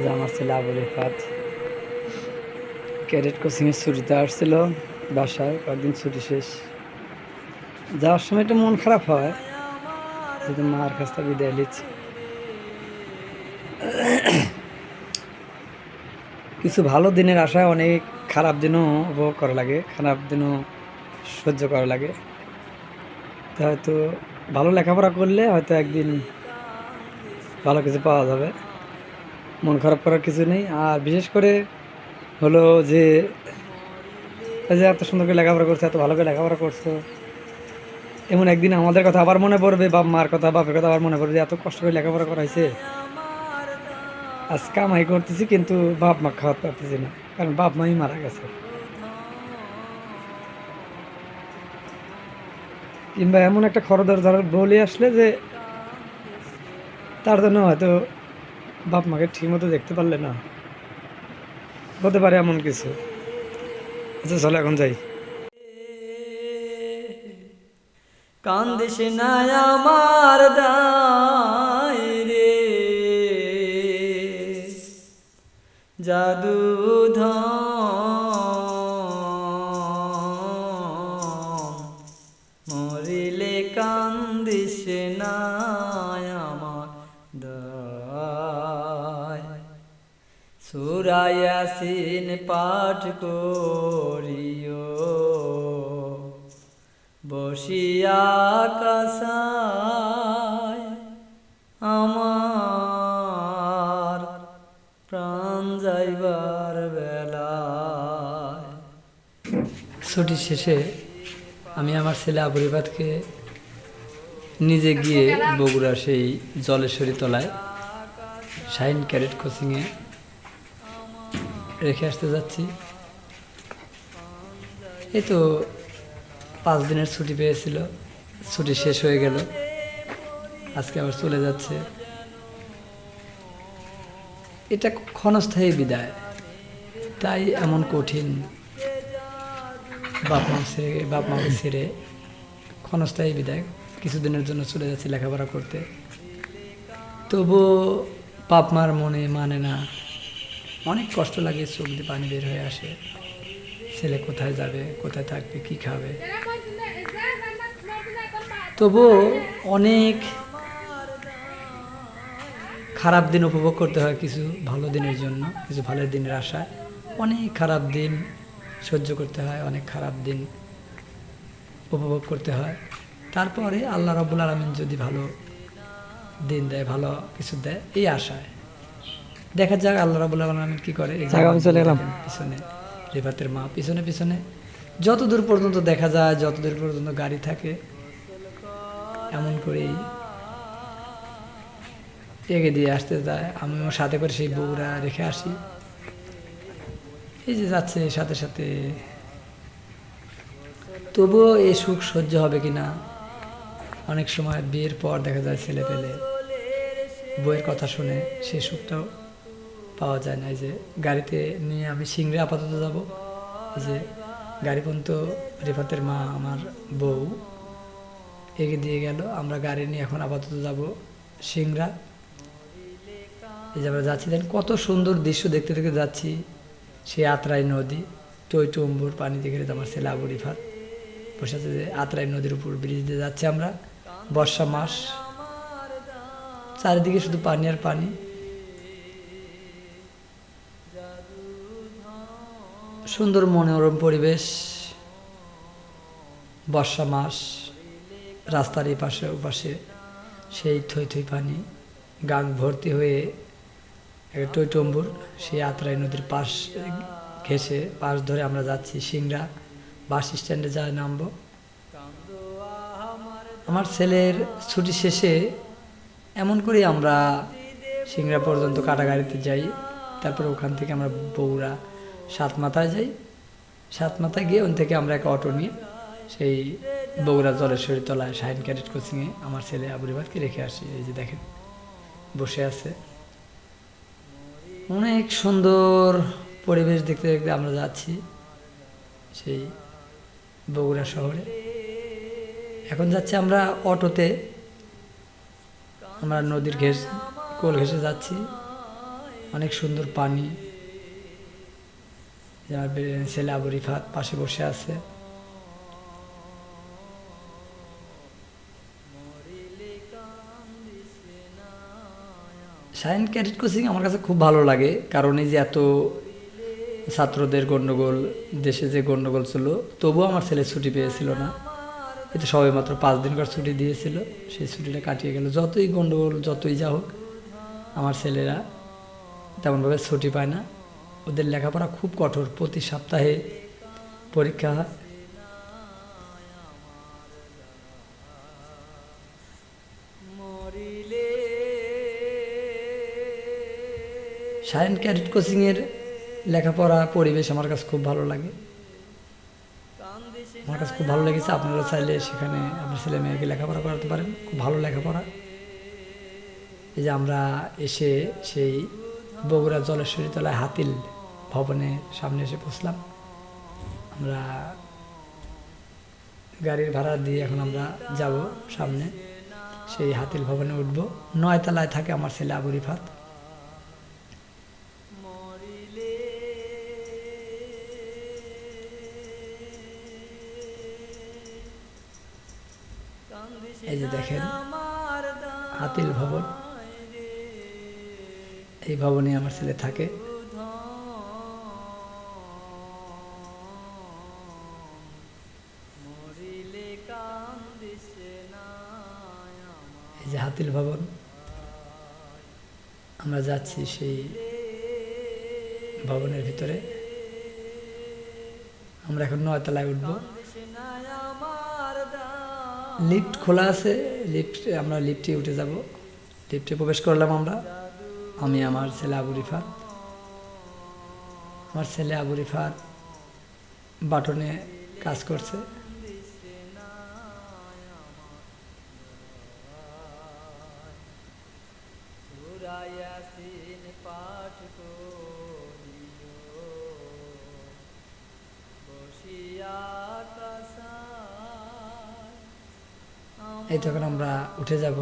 যে আমার ছেলে আবুল ইফাত ক্যাডেট কোচিংয়ের ছুটিতে আসছিল বাসায়, কয়েকদিন ছুটি শেষ। যাওয়ার সময় একটু মন খারাপ হয়, যেহেতু মার কাছ থেকে বিদায় নিচ্ছি। কিছু ভালো দিনের আশায় অনেক খারাপ দিনও উপভোগ করা লাগে, খারাপ দিনও সহ্য করা লাগে। হয়তো ভালো লেখাপড়া করলে হয়তো একদিন ভালো কিছু পাওয়া যাবে। মন খারাপ করার কিছু নেই। আর বিশেষ করে হলো যে যে এত সুন্দর করে লেখাপড়া করছ, এত ভালো করে লেখাপড়া করছ, এমন একদিন আমাদের কথা আবার মনে পড়বে, বাপ মার কথা, বাপের কথা আবার মনে পড়বে এত কষ্ট করে লেখাপড়া করাইছে। আজ কামাই করতেছি কিন্তু বাপ মা খাওয়াতে পারতেছি না, কারণ বাপ মাই মারা গেছে। কিংবা এমন একটা খরদর ধর বলে আসলে যে, তার জন্য হয়তো বাপ মাকে ঠিক মতো দেখতে পারলে না। হতে পারে এমন কিছু। আচ্ছা চলো এখন যাই। কান্দিস না আমার রে। জাদু মরিলে কান্দিস না সুরায়াসিন পাঠ করিও। বসিয়া কাসায় আমার প্রাণ যাইবার বেলায়। ছুটি শেষে আমি আমার ছেলে আবুরিবাদকে নিজে গিয়ে বগুড়া সেই জলেশ্বরী তলায় শাইন ক্যারেট কোচিংয়ে রেখে আসতে যাচ্ছি। এই তো পাঁচ দিনের ছুটি পেয়েছিল, ছুটি শেষ হয়ে গেল। আজকে আবার চলে যাচ্ছে। এটা ক্ষণস্থায়ী বিদায়। তাই এমন কঠিন বাপ মা ছেড়ে, বাপ মাকে ছেড়ে ক্ষণস্থায়ী বিদায়। কিছুদিনের জন্য চলে যাচ্ছি লেখাপড়া করতে। তবুও বাপ মার মনে মানে না। অনেক কষ্ট লাগে চোখ দিয়ে পানি বের হয়ে আসে। ছেলে কোথায় যাবে, কোথায় থাকবে, কি খাবে? তবুও অনেক খারাপ দিন উপভোগ করতে হয় কিছু ভালো দিনের জন্য, কিছু ভালো দিনের আশায় অনেক খারাপ দিন সহ্য করতে হয়, অনেক খারাপ দিন উপভোগ করতে হয়। তারপরে আল্লাহ রব্বুল আলমিন যদি ভালো দিন দেয়, ভালো কিছু দেয়, এই আশায়। দেখা যাক আল্লাহ রব্বুল আলমিন কি করে এই আমি চলে গেলাম। পিছনে রেবাতের মা পিছনে পিছনে। যত দূর পর্যন্ত দেখা যায় যত দূর পর্যন্ত গাড়ি থাকে এমন করেই এগে দিয়ে আসতে যায়। আমিও সাথে করে সেই বগুড়া রেখে আসি। এই যে যাচ্ছে সাথে সাথে। তবুও এই সুখ সহ্য হবে কি না অনেক সময় বিয়ের পর দেখা যায় ছেলে পেলে বইয়ের কথা শুনে সে সুখটাও পাওয়া যায় না, এই যে গাড়িতে নিয়ে আমি সিংড়ে আপাতত যাব। এই যে গাড়ি পর্যন্ত রেফাতের মা আমার বউ, এগিয়ে দিয়ে গেল। আমরা গাড়ি নিয়ে এখন আপাতত যাব সিংড়া। এই যে আমরা যাচ্ছি, দেখেন কত সুন্দর দৃশ্য দেখতে দেখতে যাচ্ছি। সেই আত্রাই নদী টই টম্বুর পানি দেখে আমার ছেলে আবু রিফাত। বসে আছে যে আত্রাই নদীর উপর ব্রিজ দিয়ে যাচ্ছে আমরা। বর্ষা মাস। চারিদিকে শুধু পানি আর পানি। সুন্দর মনোরম পরিবেশ, বর্ষা মাস, রাস্তার এই পাশে ওপাশে সেই থই থই পানি, গাং ভর্তি হয়ে টইটম্বুর সেই আত্রাই নদীর পাশ ঘেসে পাশ ধরে আমরা যাচ্ছি সিংড়া বাস স্ট্যান্ডে যা নামবো। আমার ছেলের ছুটি শেষে এমন করে আমরা সিংড়া পর্যন্ত কাটাগাড়িতে যাই, তারপর ওখান থেকে আমরা বগুড়া সাত মাথায় যাই। সাত মাথায় গিয়ে ওখান থেকে আমরা একটা অটো নিয়ে সেই বগুড়া জলেশ্বরী তলায় শাহিন ক্যাডেট কোচিংয়ে আমার ছেলে আবুরিবাদকে রেখে আসি। এই যে দেখেন, বসে আছে। অনেক সুন্দর পরিবেশ দেখতে দেখতে আমরা যাচ্ছি সেই বগুড়া শহরে। এখন যাচ্ছি আমরা অটোতে। আমরা নদীর ঘেস কোল ঘেসে যাচ্ছি। অনেক সুন্দর পানি। আমার ছেলে আবু পাশে বসে আছে। সায়েন্স ক্যাডেট কোচিং আমার কাছে খুব ভালো লাগে, কারণ এই যে এত ছাত্রদের গণ্ডগোল, দেশে যে গণ্ডগোল ছিল, তবুও আমার ছেলে ছুটি পেয়েছিল না। এটা সবে মাত্র পাঁচ দিন করে ছুটি দিয়েছিল, সেই ছুটিটা কাটিয়ে গেল। যতই গণ্ডগোল, যতই যা হোক, আমার ছেলেরা তেমনভাবে ছুটি পায় না। ওদের লেখাপড়া খুব কঠোর, প্রতি সপ্তাহে পরীক্ষা মরিলে সায়েন্স ক্যাডেট কোচিংয়ের লেখাপড়া পরিবেশ আমার কাছে খুব ভালো লাগে। আমার কাছে খুব ভালো লেগেছে, আপনারা চাইলে সেখানে আপনার ছেলে মেয়েকে লেখাপড়া করাতে পারেন, খুব ভালো লেখাপড়া। এই যে আমরা এসে সেই বগুড়া জলেশ্বরী তলায় হাতিল ভবনে সামনে এসে পৌঁছলাম। আমরা গাড়ির ভাড়া দিয়ে এখন আমরা যাব সামনে। সেই হাতিল ভবনে উঠব। নয়তলায় থাকে আমার ছেলে আবু রিফাত। এই ভবনে আমার ছেলে থাকে। এই যে হাতিল ভবন, আমরা যাচ্ছি সেই ভবনের ভিতরে। আমরা এখন নয়তলায় উঠব। লিফট খোলা আছে, লিফট, আমরা লিফটে উঠে যাব। লিফটে প্রবেশ করলাম আমরা। আমি আমার ছেলে আবু রিফাত আমার ছেলে আবু রিফাত বাটনে কাজ করছে। এই তখন আমরা উঠে যাব।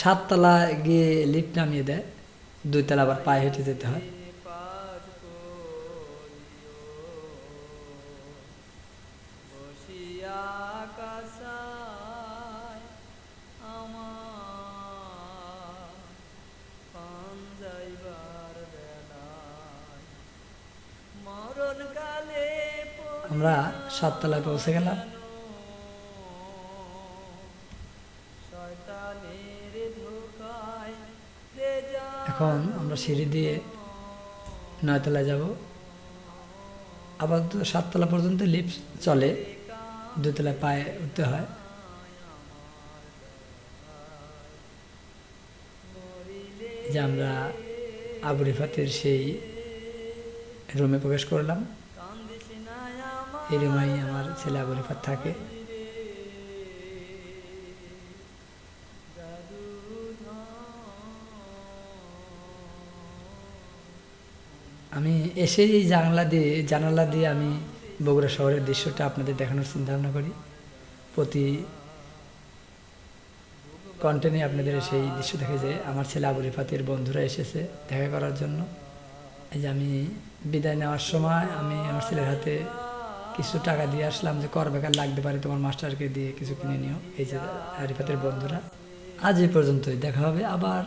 সাততলা গিয়ে লিফট নামিয়ে দেয়। দুইতলা আবার পায়ে হেঁটে যেতে হয়। আমরা সাততলায় পৌঁছে গেলাম। এখন আমরা সিঁড়ি দিয়ে নয়তলায় যাব। আবার তো সাততলা পর্যন্ত লিফট চলে, দুতলায় পায়ে উঠতে হয়। যে আমরা আবু রিফাতের সেই রুমে প্রবেশ করলাম। এই রুমেই আমার ছেলে আবু রিফাত থাকে। আমি এসেই এই জানলা দিয়ে, জানালা দিয়ে আমি বগুড়া শহরের দৃশ্যটা আপনাদের দেখানোর চিন্তা ভাবনা করি। প্রতি কন্টেন্টে আপনাদের সেই দৃশ্য দেখে যে আমার ছেলে আবু রিফাতের বন্ধুরা এসেছে দেখা করার জন্য। এই যে আমি বিদায় নেওয়ার সময় আমি আমার ছেলের হাতে কিছু টাকা দিয়ে আসলাম যে কর বেকার লাগতে পারে তোমার মাস্টারকে দিয়ে কিছু কিনে নিও। এই যে আরিফাতের বন্ধুরা। আজ এই পর্যন্তই, দেখা হবে আবার।